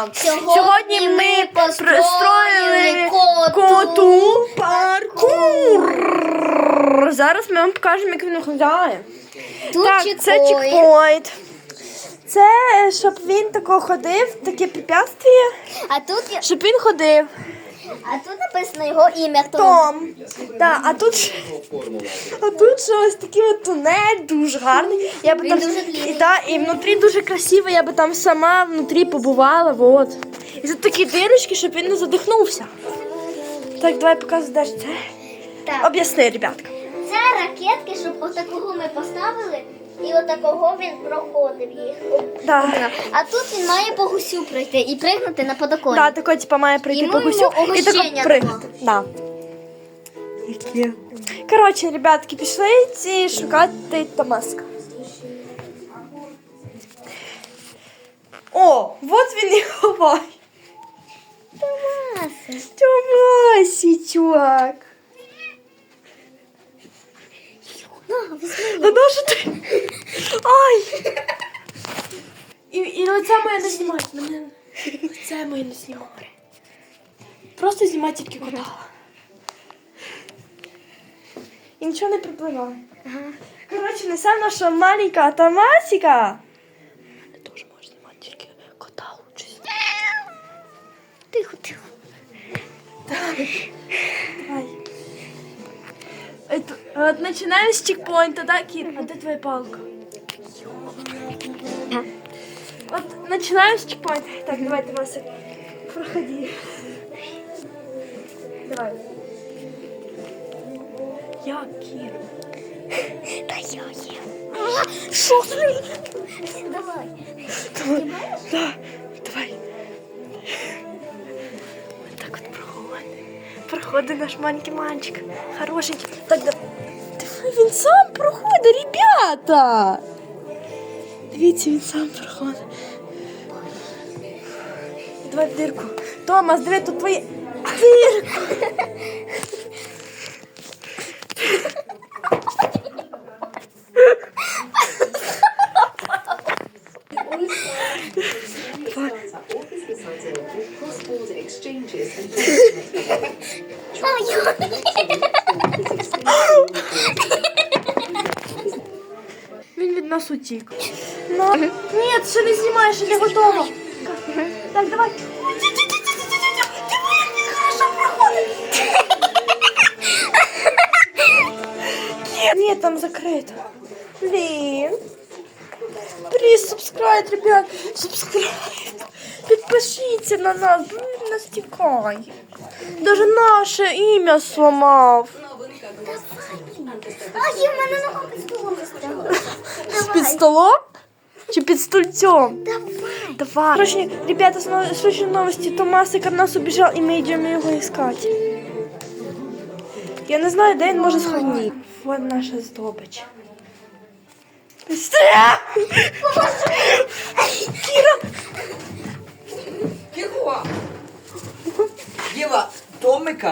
вам! Сьогодні ми пристроїли коту коту паркур. Зараз ми вам покажемо, як він виглядає. Тут так, це чекпоінт. чекпоінт. Це щоб він тако ходив, таке препятствие, А тут, я... щоб він ходив. А тут написано його ім'я. Том. Том. Так, а тут а тут ще ось такий от тунель дуже гарний. Я би там і, та, і внутрі дуже красиво, я би там сама внутрі побувала. Вот. І тут такі дирочки, щоб він не задихнувся. Так, давай показуй, де ж це. Так. Об'ясни, ребятка. Це ракетки, щоб отакого ми поставили, і отакого він проходив їх. Да. А тут він має по гусю пройти і пригнути на подоконник. Да, тако, типа, має прийти Йому по гусю йому і тако угощення пригнути. Да. Коротше, ребятки, пішли ці шукати Томаска. О, вот він і ховає. Томаси. Томасі, чувак. На, візьми. А на що ти? Ай! І, і оце моє не знімати. Мене... Це моє не знімати. Просто знімай тільки кота. І нічого не припливає. Коротше, несемо наша маленька Томасіка. Не теж можеш знімати тільки кота лучше. Тихо, тихо. Давай. Вот начинаем с чекпоинта, да, Кир? А где твоя палка? Вот начинаем с чекпоинта. Так, давай, ты, проходи. Давай. Я, Кир. Та я є. Що ти? Давай. Давай. Да, проходит. Проходит наш маленький мальчик. Хорошенький. Так, да. Давай, він сам проходить, ребята. Дивіться, він сам проходить. Давай в дирку. Томас, диви, тут твої дирку. Cross-border exchanges and Він від нас утік. Ну, ні, ще не знімаєш, ще не готова. Так, давай. Ні, там закрито. Блін. Please subscribe, ребят. Subscribe. Підпишіться на нас, блін, нас тікає. Даже наше ім'я сломав. А, в мене нога під столом. Під столом? Чи під стульцем? Давай. Давай. Короче, ребята, слушай новости. Томасик от нас убежал, и мы идем его искать. Я не знаю, де він може схоронити. Вот наша здобич. Быстрее!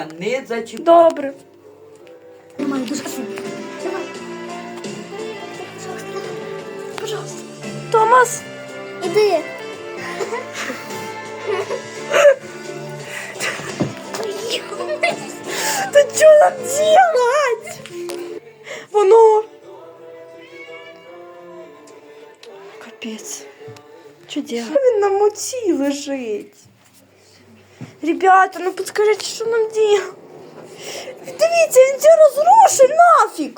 Томика не зачіпай. Добре. Нормально, дуже красиво. Пожалуйста. Томас! Іди. Та що нам делать? Воно. Капець. Що делать? Він на моці лежить. Ребята, ну подскажите, що нам делать? Дивіться, він це розрушив нафіг.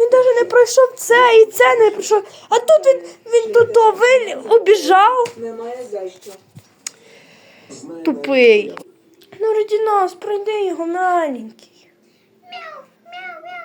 Він навіть не пройшов це і це не пройшов. А тут він, він тут то обіжав. Немає за що. Тупий. Ну, раді нас, пройди його маленький. Мяу, мяу, мяу.